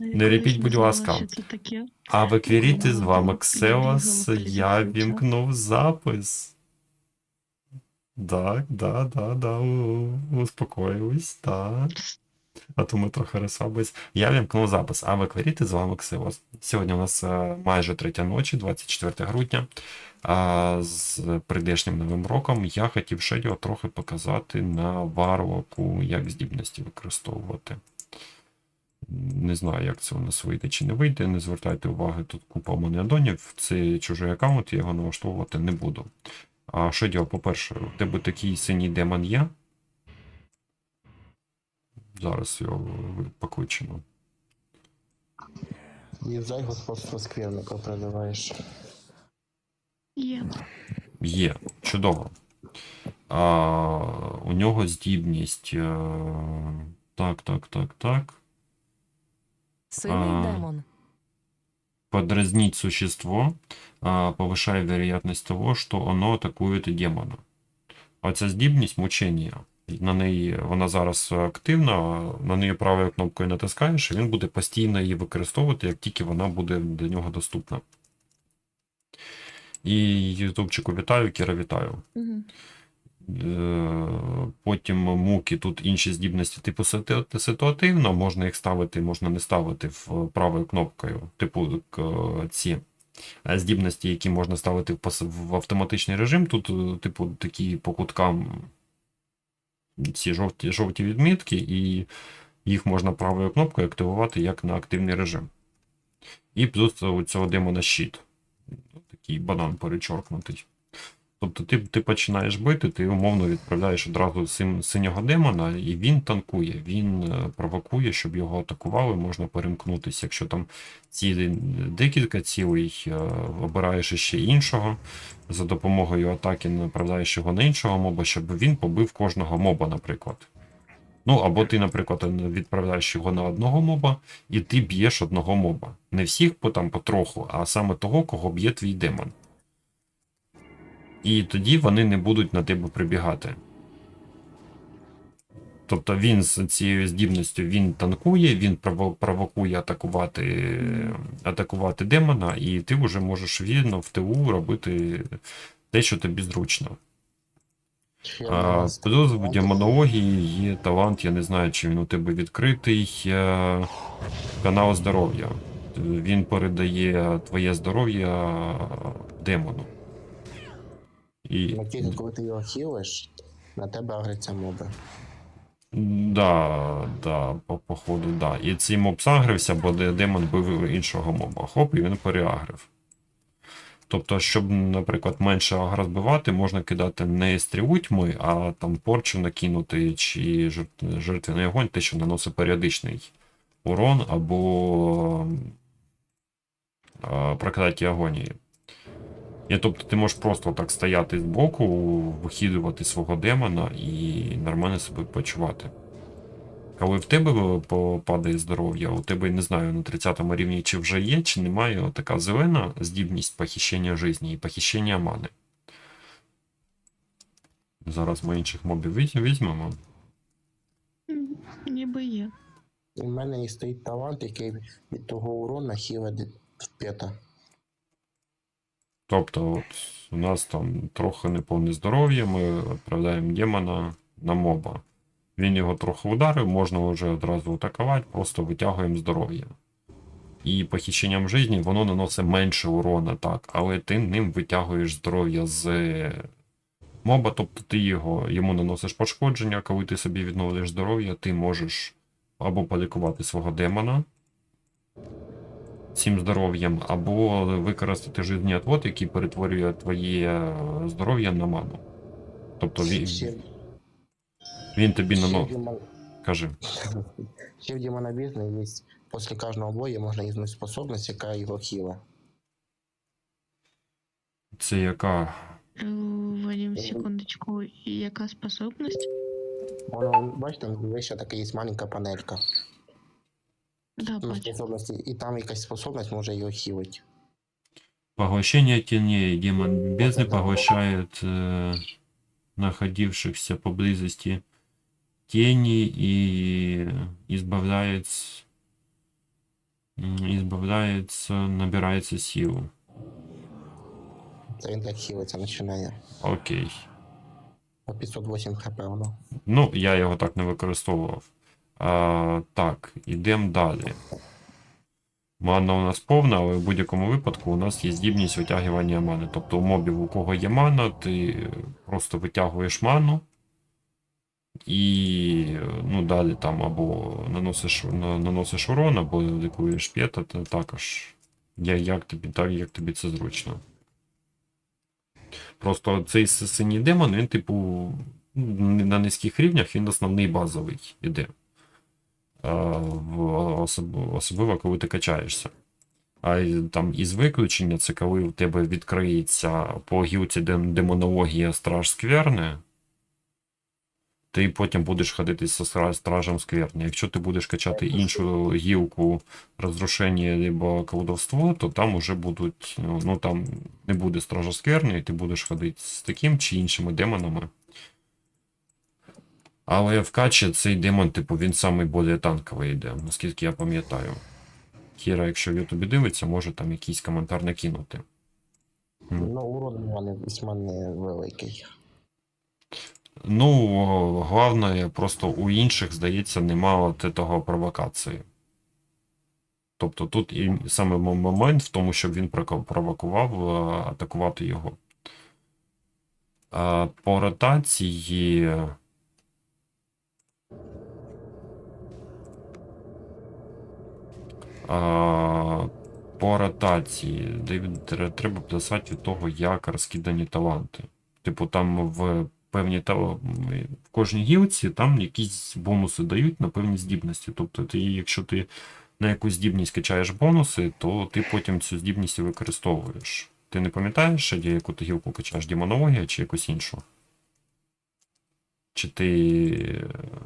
Не репіть, будь ласка. А в еквіріті з вами Ксеос, я вімкнув запис. Так, да, да, да, успокоїлись, так. А то ми трохи розслабились. Я вімкнув запис, а в еквіріті з вами Ксеос. Сьогодні у нас е, майже третя ночі, 24 грудня. А з прийдешнім новим роком я хотів ще трохи показати на варлоку, як здібності використовувати. Не знаю, як це у нас вийде чи не вийде. Не звертайте уваги, тут купа адонів. Це чужий аккаунт, я його налаштовувати не буду. А що діло, по-перше, у тебе такий синій демон є. Зараз його покличемо. Їжджай господство скверника продаваєш. Є. Є, чудово. А, у нього здібність. е, Так, так, так, так. Сильний А. демон. Подразнить существо повышая вероятность того, что оно атакує демона. Оця здібність мучення. На неї вона зараз активна, на неї правою кнопкою натискаєш, і він буде постійно її використовувати, як тільки вона буде до нього доступна. І ютубчику вітаю, Кіра вітаю. Угу. Е, Потім муки, тут інші здібності, типу ситуативно, можна їх ставити, можна не ставити правою кнопкою. Типу ці здібності, які можна ставити в автоматичний режим. Тут, е, типу, такі по куткам ці жовті, жовті відмітки, і їх можна правою кнопкою активувати як на активний режим. І плюс у цього демона щит. Такий банан перечоркнутий. Тобто ти, ти починаєш бити, ти умовно відправляєш одразу син, синього демона, і він танкує, він е, провокує, щоб його атакували, можна перемкнутися. Якщо там ці декілька цілей, е, обираєш ще іншого, за допомогою атаки направляєш його на іншого моба, щоб він побив кожного моба, наприклад. Ну, або ти, наприклад, відправляєш його на одного моба, і ти б'єш одного моба. Не всіх по там потроху, а саме того, кого б'є твій демон. І тоді вони не будуть на тебе прибігати. Тобто він з цією здібністю він танкує, він провокує атакувати, атакувати демона, і ти вже можеш вільно в ТУ робити те, що тобі зручно. А, плюс в демонології є талант, я не знаю, чи він у тебе відкритий. е, Канал здоров'я. Він передає твоє здоров'я демону. І, Накинь, коли ти його хілиш, на тебе агриться моби. да, да, по, походу, да. І цей моб загрився, бо демон бив іншого моба. Хоп, і він переагрив. Тобто, щоб, наприклад, менше агра збивати, можна кидати не стрілу тьми, а там порчу накинути чи жертвений огонь, те, що наносить періодичний урон, або а, прокляття агонії. І тобто ти можеш просто так стояти збоку, вихідувати свого демона і нормально себе почувати. Коли в тебе попадає здоров'я, у тебе, не знаю, на 30 рівні чи вже є, чи немає така зелена здібність похищення житті і похищення мани. Зараз ми інших мобів візьмемо. Ніби є. В мене і стоїть талант, який від того урона хілить в п'ята. Тобто, от у нас там трохи неповне здоров'я, ми відправляємо демона на моба. Він його трохи ударив, можна вже одразу атакувати, просто витягуємо здоров'я. І похищенням житті воно наносить менше урона, так, але ти ним витягуєш здоров'я з моба, тобто ти його, йому наносиш пошкодження, коли ти собі відновлюєш здоров'я, ти можеш або полікувати свого демона, цим здоров'ям, або використати жизненний отвод, який перетворює твоє е, здоров'я на ману. Тобто він, він тобі ще, нано... Кажи. ще в демонобізні є після кожного бою можна ізнути способність, яка його хіла. Це яка. Е, Вадим, секундочку. Яка способність? Воно, бачите, вище така є маленька панелька. Да, Ну, бачу. способності, і там якась способність може його хілити. Поглощение теней. Демон бездны поглощает э, находившихся поблизости тени и избавляет... Збавляється, набирається силу. Це він так хілиться починає. Окей. По 508 хп воно. Ну, я його так не використовував. А, так, ідемо далі. Мана у нас повна, але в будь-якому випадку у нас є здібність витягування мани. Тобто у мобів, у кого є мана, ти просто витягуєш ману. І ну, далі там або наносиш, наносиш урон, або лікуєш то також. Я, як, тобі, так, як тобі це зручно. Просто цей синій демон, він, типу, на низьких рівнях він основний базовий іде. Особ- Особливо, коли ти качаєшся. А там із виключення, це коли в тебе відкриється по гілці демонологія страж скверни, ти потім будеш ходити зі стражем скверни. Якщо ти будеш качати іншу гілку розрушення або колдовство, то там уже будуть, ну, ну там не буде стража скверни, і ти будеш ходити з таким чи іншими демонами. Але в качі цей демон, типу, він самий більш танковий йде, наскільки я пам'ятаю. Кіра, якщо в Ютубі дивиться, може там якийсь коментар накинути. Ну, урон у мене весьма невеликий. Ну, головне, просто у інших, здається, нема от того провокації. Тобто тут і саме момент в тому, щоб він провокував е, атакувати його. По ротації. По ротації треба писати від того, як розкидані таланти. Типу, там в певні в кожній гілці там якісь бонуси дають на певні здібності. Тобто, ти, якщо ти на якусь здібність качаєш бонуси, то ти потім цю здібність використовуєш. Ти не пам'ятаєш, яку ти гілку качаєш демонологія чи якусь іншу? Чи ти е,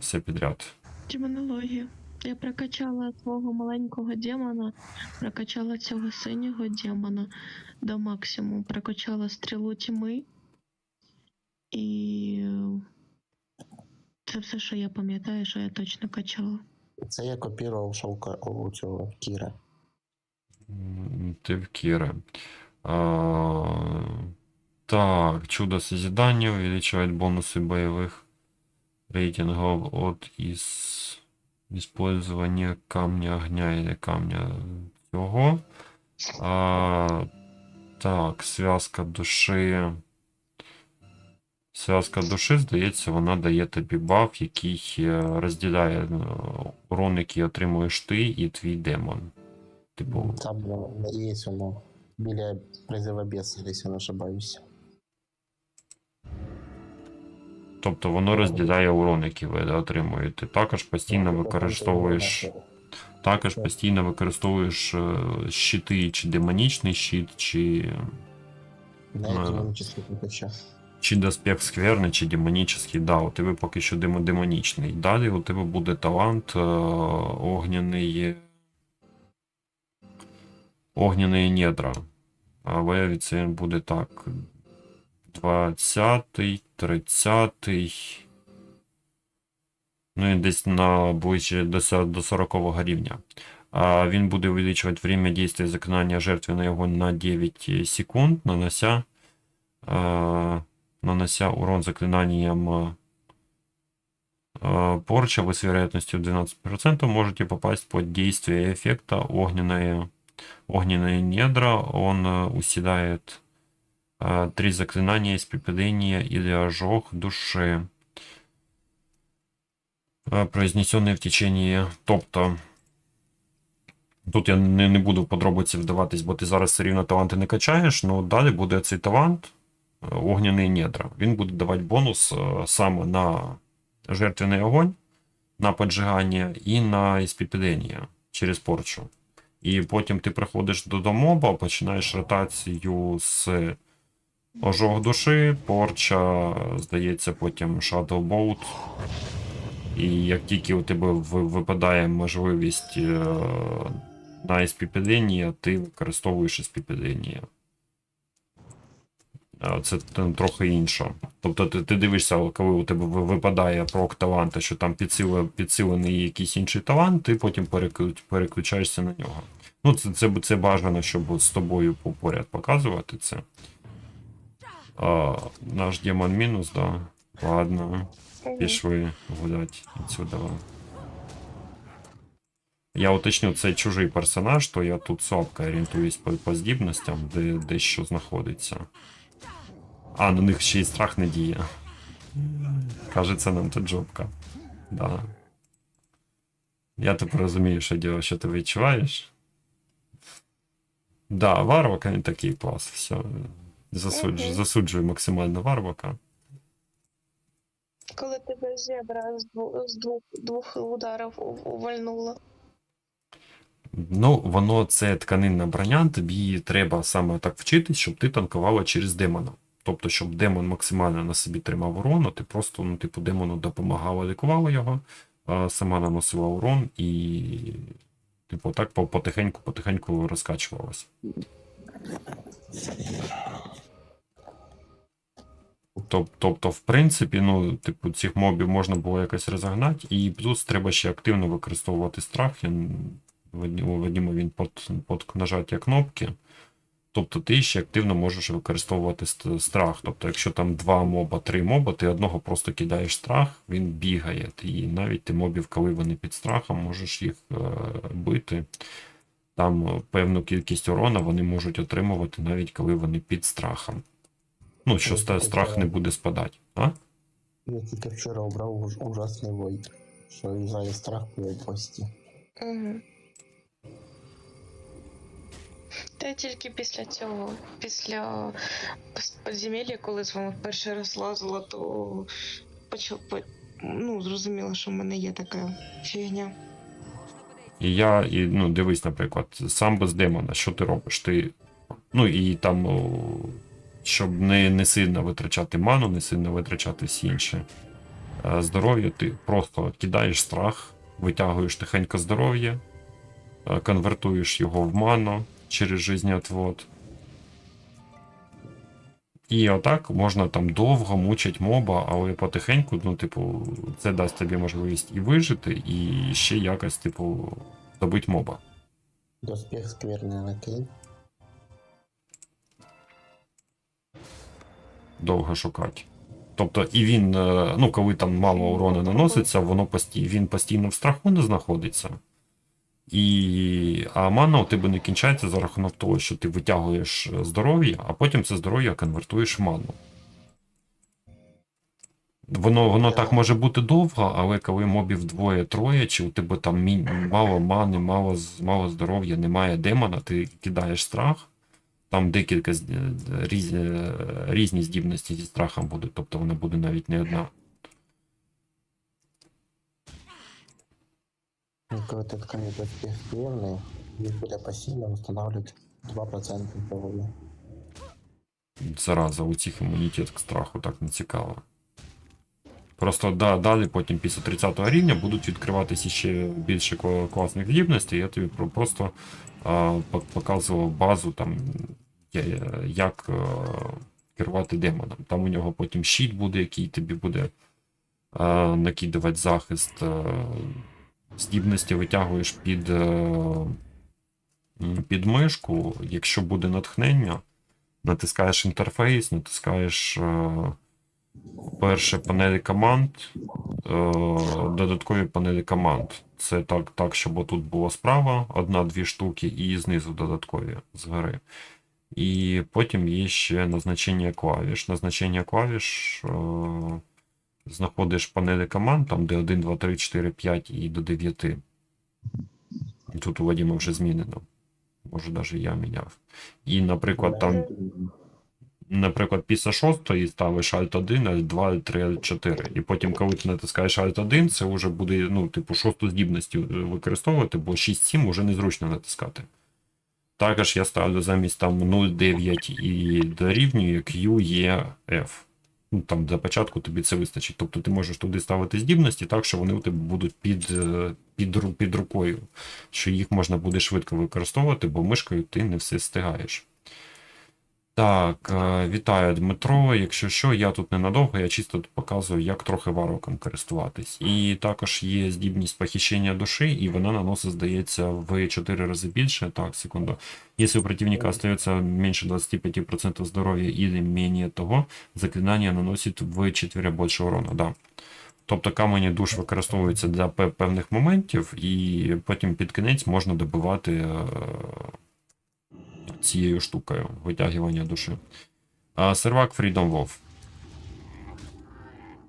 все підряд? Демонологія. Я прокачала свого маленького демона, прокачала цього синього демона до максимуму, прокачала стрілу тьми. І це все, що я пам'ятаю, що я точно качала. Це я копірував шовка у цього Кіра. Ти в Кире. А, так, чудо созидания увеличивает бонусы боевых рейтингов от из использования камня огня или камня цього. А, так, связка душі. Связка душі, здається, вона дає тобі баф, який е, розділяє е, урон, який отримуєш ти і твій демон. Типу, Там є воно біля призива беса, якщо не ошибаюсь. Тобто воно розділяє урон, який ви отримуєте. Також постійно використовуєш, також постійно використовуєш е, щити, чи демонічний щит, чи, Ну, ще. чи доспіх скверни, чи демонічний. Да, у тебе поки що демонічний. Далі у тебе буде талант е, огняний. Огняний недра. Але це буде так. 20, 30. Ну і десь на ближче до сё- до 40 рівня. А він буде увеличивать время действия заклинания жертвенный огонь на 9 секунд, нанося, а, нанося урон заклинанием а, порча, вы с вероятностью 12% можете попасть под действие эффекта огненное, огненные недра. Он а, усиляет а, три заклинания испепеления или ожог души, произнесенные в течение. Тобто, тут я не, не буду в подробиці вдаватись, бо ти зараз все рівно таланти не качаєш, але далі буде цей талант е, огняний недра. Він буде давати бонус е, саме на жертвенний огонь, на поджигання і на іспепелення через порчу. І потім ти приходиш до до моба, починаєш ротацію з ожог душі, порча, здається, потім Shadow Bolt. І як тільки у тебе випадає можливість е, на іспепелення, ти використовуєш. А Це трохи інше. Тобто ти, ти дивишся, коли у тебе випадає прок таланта, що там підсиле, підсилений якийсь інший талант, ти потім переклю- переключаєшся на нього. Ну, це, це, це бажано, щоб з тобою поряд показувати це. А, наш демон мінус, да. Ладно, пішли гулять отсюда. Я уточню, це чужий персонаж, то я тут слабко орієнтуюсь по, по здібностям, де, де що знаходиться. А, на них ще й страх не діє. Кажеться, нам тут жопка. Да. Я тепер розумію, що діло, що ти відчуваєш. Да, Варвака не такий клас. Все. Засуджую, Мгм. засуджую максимально Варвака. Коли тебе зебра з двох, з двох, двох ударів ув- увальнула. Ну, воно це тканинна броня, тобі треба саме так вчитись, щоб ти танкувала через демона. Тобто, щоб демон максимально на собі тримав урон, а ти просто, ну, типу, демону допомагала, лікувала його, а сама наносила урон і, типу, так потихеньку-потихеньку розкачувалася. Тоб- Тобто, в принципі, ну, типу, цих мобів можна було якось розогнати, і плюс треба ще активно використовувати страх. Н- він под, под нажаття кнопки. Тобто ти ще активно можеш використовувати страх. Тобто, якщо там два моба, три моба, ти одного просто кидаєш страх, він бігає. І навіть ти мобів, коли вони під страхом, можеш їх е, бити. Там певну кількість урона вони можуть отримувати, навіть коли вони під страхом. Ну, що ста- страх не буде спадати. А? Я тільки вчора обрав уж- ужасний вой, що юзає страх при пості. Угу. Та тільки після цього, після пос- підземелля, коли з вами перший раз лазила, то почав, по- ну, зрозуміла, що в мене є така фігня. І я, і, ну, дивись, наприклад, сам без демона, що ти робиш? Ти, ну і там, о, щоб не, не сильно витрачати ману, не сильно витрачати всі інші е, здоров'я, ти просто кидаєш страх, витягуєш тихенько здоров'я, е, конвертуєш його в ману через жизнеотвод. І отак можна там довго мучить моба, але потихеньку, ну, типу, це дасть тобі можливість і вижити, і ще якось, типу, добить моба. Доспіх скверний накинь. Довго шукати. Тобто, і він, е, ну, коли там мало урону наноситься, воно постійно, він постійно в страху не знаходиться. І, а мана у тебе не кінчається за рахунок того, що ти витягуєш е, здоров'я, а потім це здоров'я конвертуєш в ману. Воно, воно так може бути довго, але коли мобів двоє-троє, чи у тебе там мало мани, мало, мало здоров'я, немає демона, ти кидаєш страх, там декілька е, різ, е, різні здібності зі страхом будуть, тобто вона буде навіть не одна. Коли ти тканий їх буде пасивно встановлюють 2% здоров'я. Зараза, у цих імунітет к страху так не цікаво. Просто да, далі, потім після 30 рівня будуть відкриватися ще більше кла- класних здібностей. Я тобі просто а, показував базу, там, як е, керувати демоном. Там у нього потім щит буде, який тобі буде е, накидувати захист. е, Здібності витягуєш під, е, під мишку, якщо буде натхнення натискаєш інтерфейс, натискаєш е, перше панелі команд, е, додаткові панелі команд. Це так, так, щоб отут було справа одна-дві штуки, і знизу додаткові згори. І потім є ще назначення клавіш. Назначення клавіш е, знаходиш панелі команд, там де 1, 2, 3, 4, 5 і до 9. Тут у Вадима вже змінено. Може, навіть я міняв. І, наприклад, там наприклад, після шостої ставиш Alt 1, Alt 2, Alt 3, Alt 4. І потім, коли ти натискаєш Alt 1, це вже буде, ну, типу, шосту здібність е, використовувати, бо 6-7 вже незручно натискати. Також я ставлю замість там 0,9 і дорівнює Q, E, F. Ну, там для початку тобі це вистачить. Тобто ти можеш туди ставити здібності так, що вони у тебе будуть під, е, під, під рукою, що їх можна буде швидко використовувати, бо мишкою ти не все встигаєш. Так, е, вітаю, Дмитро. Якщо що, я тут ненадовго, я чисто тут показую, як трохи вароком користуватись. І також є здібність похищення душі, і вона наносить, здається, в 4 рази більше. Так, секунду. Если у противника остается меньше 25% здоровья или менее того, заклинание наносит в 4 більше урона. Да. Тобто камені душ використовуються для певних моментів, і потім під кінець можна добивати е, цією штукою витягування душі. А сервак Freedom WoW.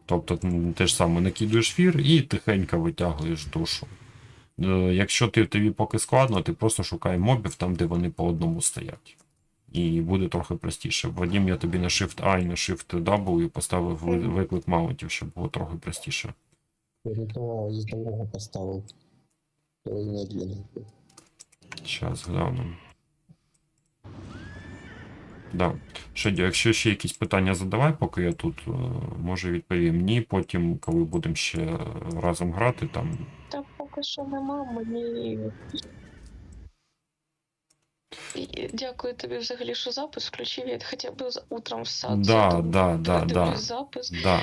Тобто те ж саме накидуєш фір і тихенько витягуєш душу. Е, Якщо ти, тобі поки складно, ти просто шукай мобів там, де вони по одному стоять. І буде трохи простіше. Вадим, я тобі на Shift A і на Shift W поставив виклик маунтів, щоб було трохи простіше. Передо из другого медленный. Зараз гляну. Да. Що, якщо ще якісь питання задавай, поки я тут, е, може відповім. Ні, потім, коли будемо ще разом грати, там. Та поки що нема, мені. Дякую тобі взагалі, що запис включив. Я хоча б утром в сад. Да, да, да, да. запис. Да.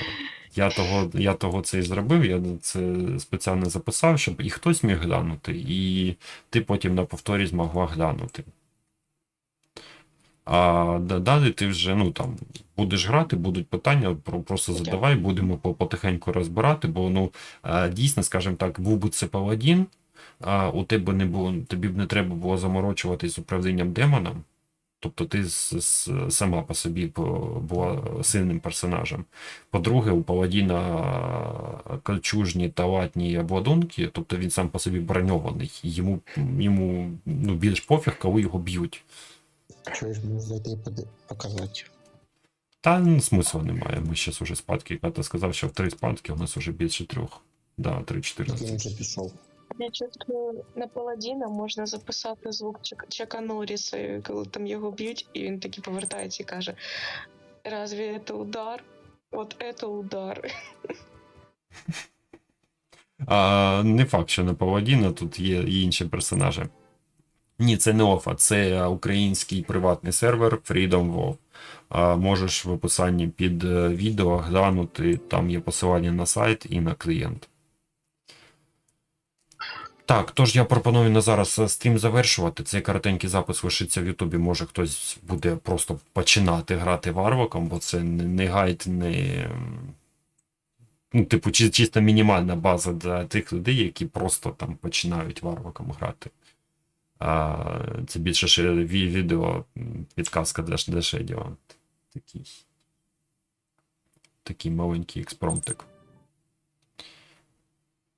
Я того, я того це і зробив, я це спеціально записав, щоб і хтось міг глянути, і ти потім на повторі змогла глянути. А далі ти вже ну, там, будеш грати, будуть питання, просто задавай, будемо потихеньку розбирати, бо ну, дійсно, скажімо так, був би це паладін, а у тебе не було, тобі б не треба було заморочуватись з управлінням демоном. Тобто ти сама по собі була сильним персонажем. По-друге, у Паладіна кольчужні та латні обладунки, тобто він сам по собі броньований. Йому, йому ну, більш пофіг, коли його б'ють. Чуешь, мне за это и под- показать. Та ну, смисла немає. Ми зараз уже спадки. Ката сказав, що в три спадки у нас вже більше трьох. Да, Я 3-14. уже пришел. Я чувствую, на паладіна можна записати звук Чак- Чака Норріса, коли там його б'ють, і він таки повертається і каже: Разве це удар? От це удар. А, не факт, що не Паладіна, тут є і інші персонажі. Ні, це не офа, це український приватний сервер Freedom WoW. Можеш в описанні під е, відео глянути, там є посилання на сайт і на клієнт. Так, тож я пропоную на зараз е, стрім завершувати. Цей коротенький запис лишиться в Ютубі. Може хтось буде просто починати грати варваком, бо це не, гайд, не. Ну, типу, чи, чисто мінімальна база для тих людей, які просто там починають варваком грати. Це більше відео, підказка для, Шедіо. Такий. Такий маленький експромтик.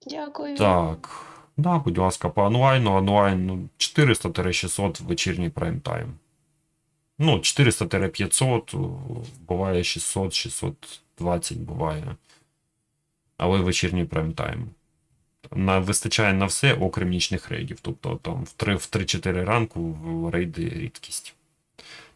Дякую. Так. Да, будь ласка, по онлайну. Онлайн ну, 400-600 вечірній прайм-тайм. Ну, 400-500, буває 600, 620 буває. Але вечірній прайм-тайм. На, вистачає на все, окрім нічних рейдів. Тобто там в 3 в 3-4 ранку рейди рідкість.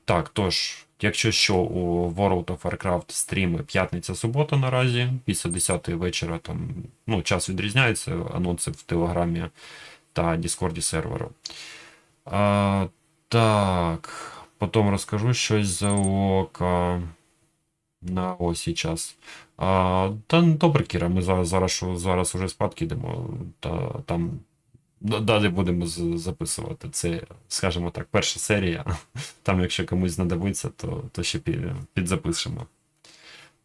Так, тож, якщо що, у World of Warcraft стріми п'ятниця-субота наразі, після 10 вечора там, ну, час відрізняється, анонси в Телеграмі та Діскорді серверу. А, так, потім розкажу щось за ока на осі час. А, та ну, добре, Кіра, ми зараз, зараз, зараз уже спадки йдемо, та там далі будемо записувати. Це, скажімо так, перша серія. Там, якщо комусь знадобиться, то, то ще під, підзапишемо.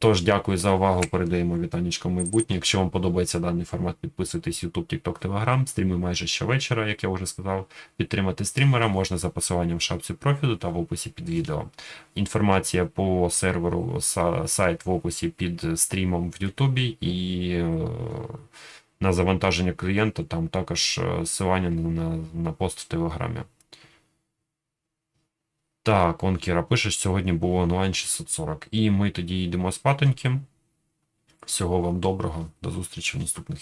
Тож, дякую за увагу. Передаємо вітанечко в майбутнє. Якщо вам подобається даний формат, підписуйтесь YouTube, TikTok, Telegram. Стріми майже щовечора, як я вже сказав. Підтримати стрімера можна за посиланням в шапці профілю та в описі під відео. Інформація по серверу сайт в описі під стрімом в YouTube і е, на завантаження клієнта там також е, ссилання на, на, на пост в Телеграмі. Так, он Кіра пише, сьогодні було онлайн 640. І ми тоді йдемо спатоньки. Всього вам доброго. До зустрічі в наступних